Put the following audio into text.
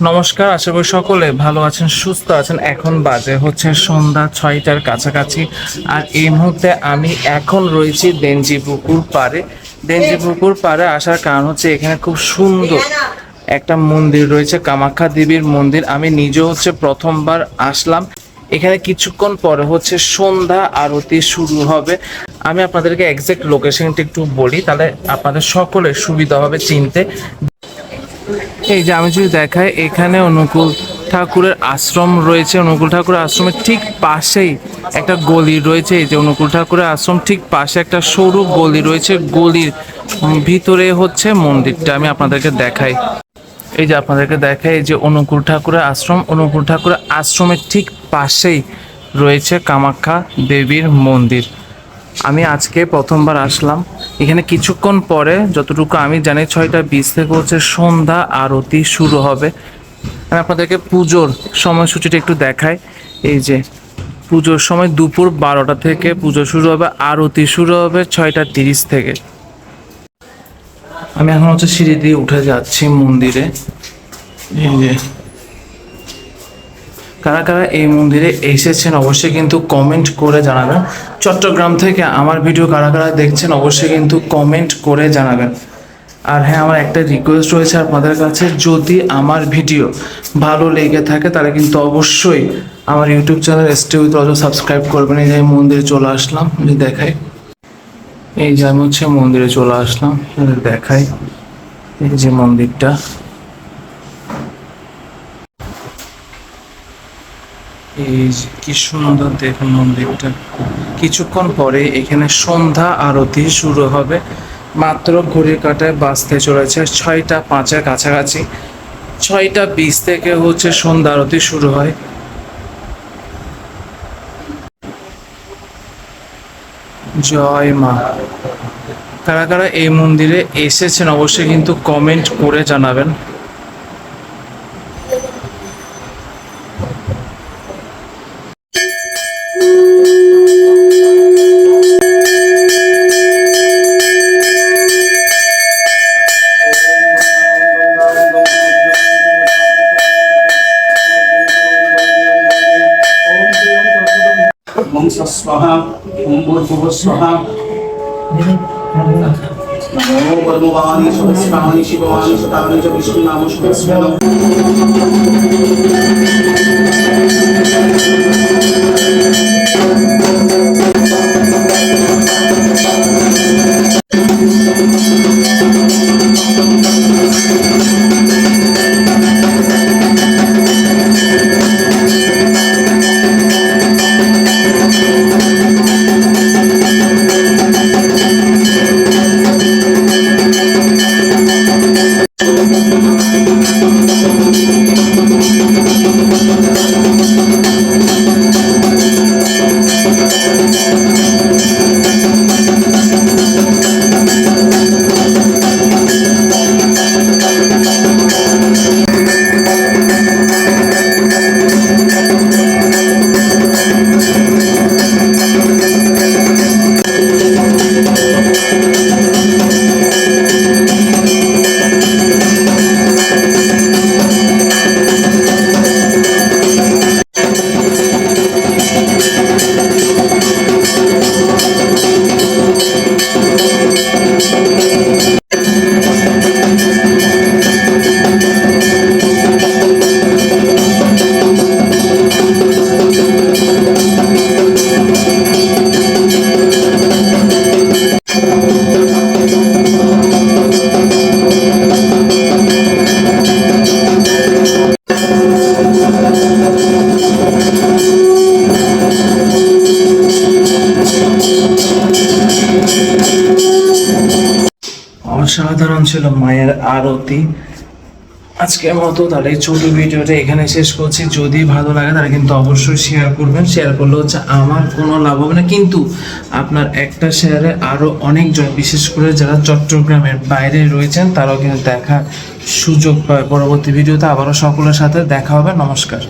নমস্কার, আশা করি সকলে ভালো আছেন, সুস্থ আছেন। এখন বাজে হচ্ছে সন্ধ্যা ছয়টার কাছাকাছি। আর এই মুহূর্তে আমি এখন রয়েছি দেনজি পুকুর পাড়ে। দেনজি পুকুর পাড়ে আসার কারণ হচ্ছে এখানে খুব সুন্দর একটা মন্দির রয়েছে, কামাখ্যা দেবীর মন্দির। আমি নিজেও হচ্ছে প্রথমবার আসলাম। এখানে কিছুক্ষণ পরে হচ্ছে সন্ধ্যা আরতি শুরু হবে। আমি আপনাদেরকে এক্সাক্ট লোকেশনটা একটু বলি, তাহলে আপনাদের সকলের সুবিধা হবে চিনতে। এই যে আমি যদি দেখাই, এখানে অনুকূল ঠাকুরের আশ্রম রয়েছে। অনুকূল ঠাকুরের আশ্রমের ঠিক পাশেই একটা গলি রয়েছে। এই যে অনুকূল ঠাকুরের আশ্রম ঠিক পাশে একটা সরু গলি রয়েছে। গলির ভিতরে হচ্ছে মন্দিরটা। আমি আপনাদেরকে দেখাই। এই যে আপনাদেরকে দেখাই যে অনুকূল ঠাকুরের আশ্রম। অনুকূল ঠাকুরের আশ্রমের ঠিক পাশেই রয়েছে কামাখ্যা দেবীর মন্দির। আমি আজকে প্রথমবার আসলাম। এখানে কিছুক্ষণ পরে, যতটুকু আমি জানি, ছয়টা বিশ থেকে হচ্ছে সন্ধ্যা আরতি শুরু হবে। আমি আপনাদেরকে পুজোর সময়সূচিটা একটু দেখাই। এই যে, পুজোর সময় দুপুর বারোটা থেকে পুজো শুরু হবে, আরতি শুরু হবে ছয়টা তিরিশ থেকে। আমি এখন হচ্ছে সিঁড়ি দিয়ে উঠে যাচ্ছি মন্দিরে। এই যে কারা কারা এই মন্দিরে এসেছেন অবশ্যই কিন্তু কমেন্ট করে জানাবেন। চট্টগ্রাম থেকে আমার ভিডিও কারা কারা দেখছেন অবশ্যই কিন্তু কমেন্ট করে জানাবেন। আর হ্যাঁ আমার একটা রিকোয়েস্ট রয়েছে আপনাদের কাছে। যদি আমার ভিডিও ভালো লেগে থাকে, তাহলে কিন্তু অবশ্যই আমার YouTube channel ST with Ajay subscribe করবেন। এই যে আমি মন্দিরে চলে আসলাম আমি দেখাই। এই যে আমি হচ্ছে মন্দিরে চলে আসলাম দেখাই। এই যে মন্দিরটা। এই কি সুন্দর দেখুন মন্দিরটা। কিছুক্ষণ পরে এখানে সন্ধ্যা আরতি শুরু হবে। মাত্র ঘড়ির কাটায় বাঁচতে চলেছে ছয়টা পাঁচের কাছাকাছি। ছয়টা বিশ থেকে হচ্ছে সন্ধ্যা আরতি শুরু হয়। জয় মা। কারা কারা এই মন্দিরে এসেছেন অবশ্যই কিন্তু কমেন্ট করে জানাবেন। ওম স্বাহা ওম ভূর্ভুবঃ স্বাহা নমো পদ্মবাণী সহস্রাণি শিববাণী শতানি চ বিষ্ণু নাম সহস্রম অসাধারণ ছিল মায়ের আরতি। আজকের মতো তাহলে এই ছোট ভিডিওটা এখানে শেষ করছি। যদি ভালো লাগে তাহলে কিন্তু অবশ্যই শেয়ার করবেন। শেয়ার করলে হচ্ছে আমার কোনো লাভ হবে না। কিন্তু আপনার একটা শেয়ারে আরও অনেকজন, বিশেষ করে যারা চট্টগ্রামের বাইরে রয়েছেন, তারাও কিন্তু দেখার সুযোগ পায় পরবর্তী ভিডিওতে আবারও সকলের সাথে দেখা হবে। নমস্কার।